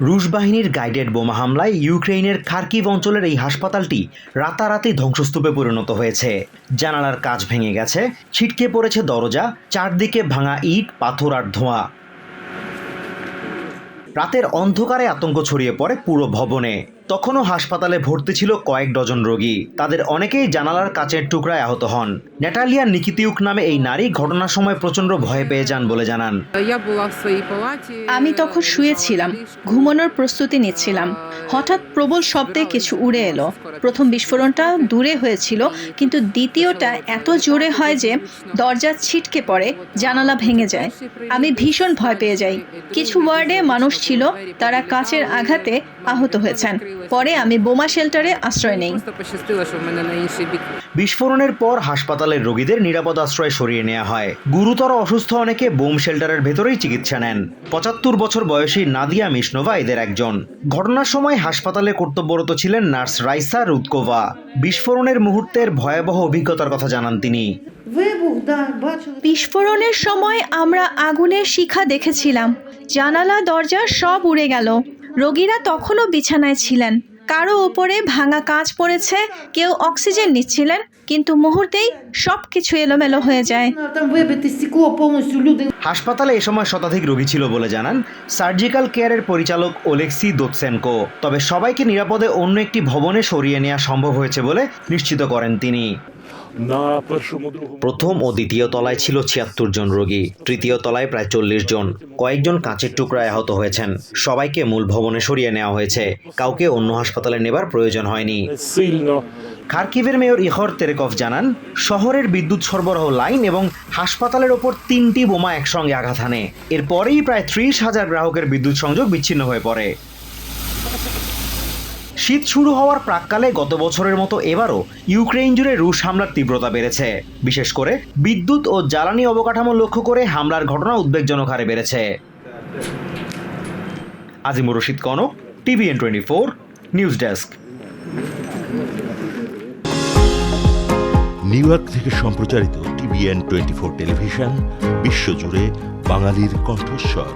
রুশ বাহিনীর গাইডেড বোমা হামলায় ইউক্রেনের খার্কিভ অঞ্চলের এই হাসপাতালটি রাতারাতি ধ্বংসস্তূপে পরিণত হয়েছে। জানালার কাজ ভেঙে গেছে, ছিটকে পড়েছে দরজা, চারদিকে ভাঙা ইট, পাথর আর ধোঁয়া। রাতের অন্ধকারে আতঙ্ক ছড়িয়ে পড়ে পুরো ভবনে। তখনও হাসপাতালে ভর্তি ছিল কয়েক ডজন রোগী। তাদের অনেকেই জানালার কাচের টুকরায় আহত হন। ন্যাটালিয়া নিকিতিউক নামে এই নারী ঘটনার সময় প্রচণ্ড ভয় পেয়ে যান বলে জানান। আমি তখন শুয়েছিলাম, ঘুমানোর প্রস্তুতি নিচ্ছিলাম। হঠাৎ প্রবল শব্দে কিছু উড়ে এলো। প্রথম বিস্ফোরণটা দূরে হয়েছিল, কিন্তু দ্বিতীয়টা এত জোরে হয় যে দরজা ছিটকে পড়ে, জানালা ভেঙে যায়। আমি ভীষণ ভয় পেয়ে যাই। কিছু ওয়ার্ডে মানুষ ছিল, তারা কাচের আঘাতে আহত হয়েছেন। পরে আমি বোমা শেল্টারে আশ্রয় নেই। বিস্ফোরণের পর হাসপাতালের রোগীদের নিরাপদ আশ্রয় সরিয়ে নেওয়া হয়। গুরুতর অসুস্থ অনেকে বোম শেল্টারের ভেতরেই চিকিৎসা নেন। পঁচাত্তর বছর বয়সী নাদিয়া মিশনোভা এদের একজন। ঘটনার সময় হাসপাতালে কর্তব্যরত ছিলেন নার্স রাইসা রুদকোভা। বিস্ফোরণের মুহূর্তের ভয়াবহ অভিজ্ঞতার কথা জানান তিনি। বিস্ফোরণের সময় আমরা আগুনের শিখা দেখেছিলাম। জানালা, দরজা সব উড়ে গেল। রোগীরা তখনও বিছানায় ছিলেন। কারও ওপরে ভাঙা কাঁচ পড়েছে, কেউ অক্সিজেন নিচ্ছিলেন, কিন্তু মুহূর্তেই সব কিছু এলোমেলো হয়ে যায়। হাসপাতালে এ সময় শতাধিক রোগী ছিল বলে জানান সার্জিক্যাল কেয়ারের পরিচালক ওলেক্সি দোৎসেনকো। তবে সবাইকে নিরাপদে অন্য একটি ভবনে সরিয়ে নেওয়া সম্ভব হয়েছে বলে নিশ্চিত করেন তিনি। প্রথম ও দ্বিতীয় তলায় ছিল ছিয়াত্তর জন রোগী তৃতীয় তলায় প্রায় চল্লিশ জন। কয়েকজন কাঁচের টুকরায় আহত হয়েছেন। সবাইকে মূল ভবনে সরিয়ে নেওয়া হয়েছে। কাউকে অন্য হাসপাতালে নেবার প্রয়োজন হয়নি। খার্কিভের মেয়র ইহর তেরেকফ জানান শহরের বিদ্যুৎ সরবরাহ লাইন এবং হাসপাতালের ওপর তিনটি বোমা একসঙ্গে আঘাত আনে এরপরেই প্রায় ত্রিশ হাজার গ্রাহকের বিদ্যুৎ সংযোগ বিচ্ছিন্ন হয়ে পড়ে। শীত শুরু হওয়ার প্রাককালে গত বছরের মতো এবারও ইউক্রেন জুড়ে রুশ হামলার তীব্রতা বেড়েছে। বিশেষ করে বিদ্যুৎ ও জ্বালানি অবকাঠামো লক্ষ্য করে হামলার ঘটনা উদ্বেগজনক হারে বেড়েছে। Azimur Rashid Kanak, TVN twenty four, news desk. New York থেকে সম্প্রচারিত টিভিএন টোয়েন্টি ফোর টেলিভিশন, বিশ্বজুড়ে বাঙালির কণ্ঠস্বর।